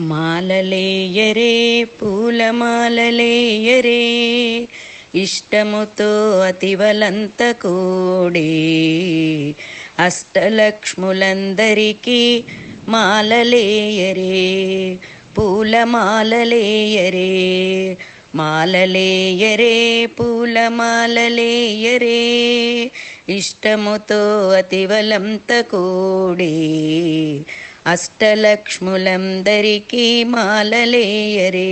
మాలలేయరే పూల మాలలేయరే ఇష్టముతో అతివలంత కూడి అష్టలక్ష్ములందరికీ మాలలేయరే పూల మాలలేయరే మాలలేయరే పూల మాలలేయరే ఇష్టముతో అతివలంత కూడి అష్టలక్ష్ములందరికీ మాలలేయరే.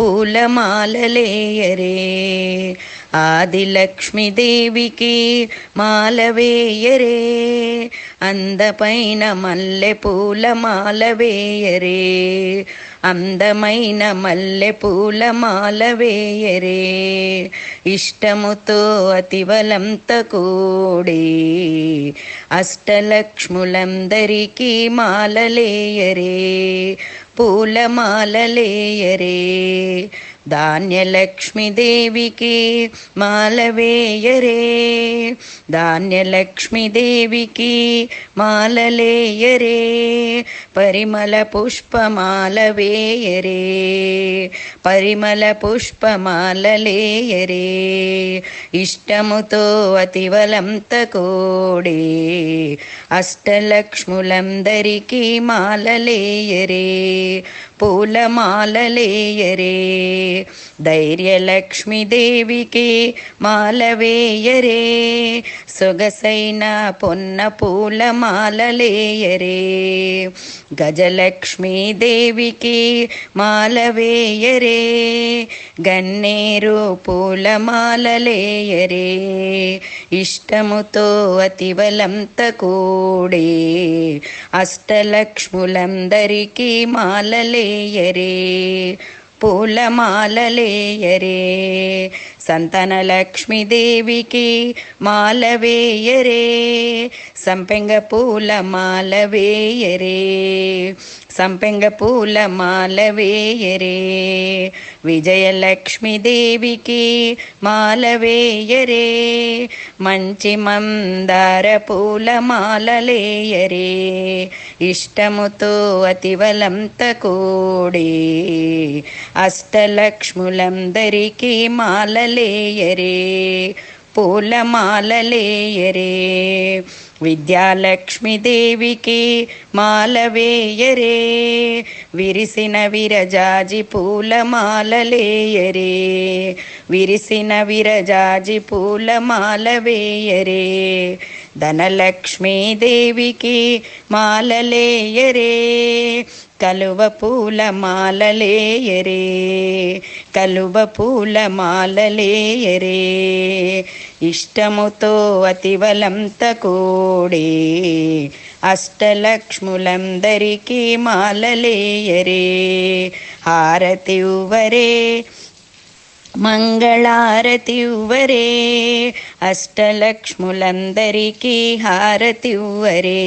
పూలమాలలేయరే. ఆదిలక్ష్మీదేవికి మాలవేయరే అందపైన మల్లె పూల వేయరే. అందమైన మల్లె పూల వేయరే. ఇష్టముతో అతివలంత కూడి అష్టలక్ష్ములందరికీ మాలలేయరే పూలమాలలేయరే. ధాన్యలక్ష్మీదేవికి మాలవేయరే. ధాన్యలక్ష్మీదేవికి మాలలేయరే. పరిమళ పుష్పమాలవేయరే పరిమళ పుష్పమాలలేయరే ఇష్టముతో అతివలంత కోడే. అష్టలక్ష్ములందరికీ మాలలేయరే పూలమాలలేయరే ధైర్యలక్ష్మీదేవికి మాలవేయరే సొగసైన పొన్న పూల మాలలేయరే. గజలక్ష్మీదేవికి మాలవేయరే గన్నేరు పూల మాలలేయరే. ఇష్టముతో అతివలంత కూడే అష్టలక్ష్ములందరికీ మాలలేయరే. పూలమాలలేయరే. సంతన లక్ష్మీదేవికి మాలవేయరే. సంపెంగ పూల మాల వేయరే సంపెంగ పూల మాల వేయరే విజయలక్ష్మీదేవికి మాల వేయరే మంచి మందార పూల మాలలేయరే ఇష్టముతో అతివలంత కూడి అష్టలక్ష్ములందరికీ మాలలేయరే. పూలమాలలేయరే. విద్యాలక్ష్మీదేవికి మాలవేయరే విరిసిన విరజాజి పూల మాలలేయరే విరిసిన విరజాజి పూల మాలవేయరే. ధనలక్ష్మీదేవికి మాలలేయరే కలువ పూల మాలలేయరే కలువ పూల మాలలేయరే. ఇష్టముతో అతివలంత కూడి అష్టలక్ష్ములందరికీ మాలలేయరే. హారతి ఉవరే మంగళారతివ్వరే అష్టలక్ష్ములందరికీ హారతివ్వరే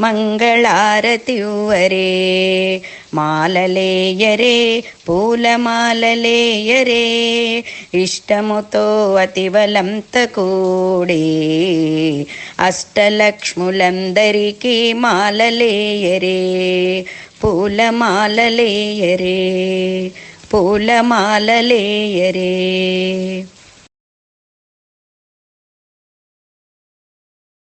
మంగళారతివ్వరే మాలలేయరే పూలమాలలేయరే ఇష్టముతో అతివలంత కూడి అష్టలక్ష్ములందరికీ మాలలేయరే పూలమాలలేయరే. పూలమాలలేయరే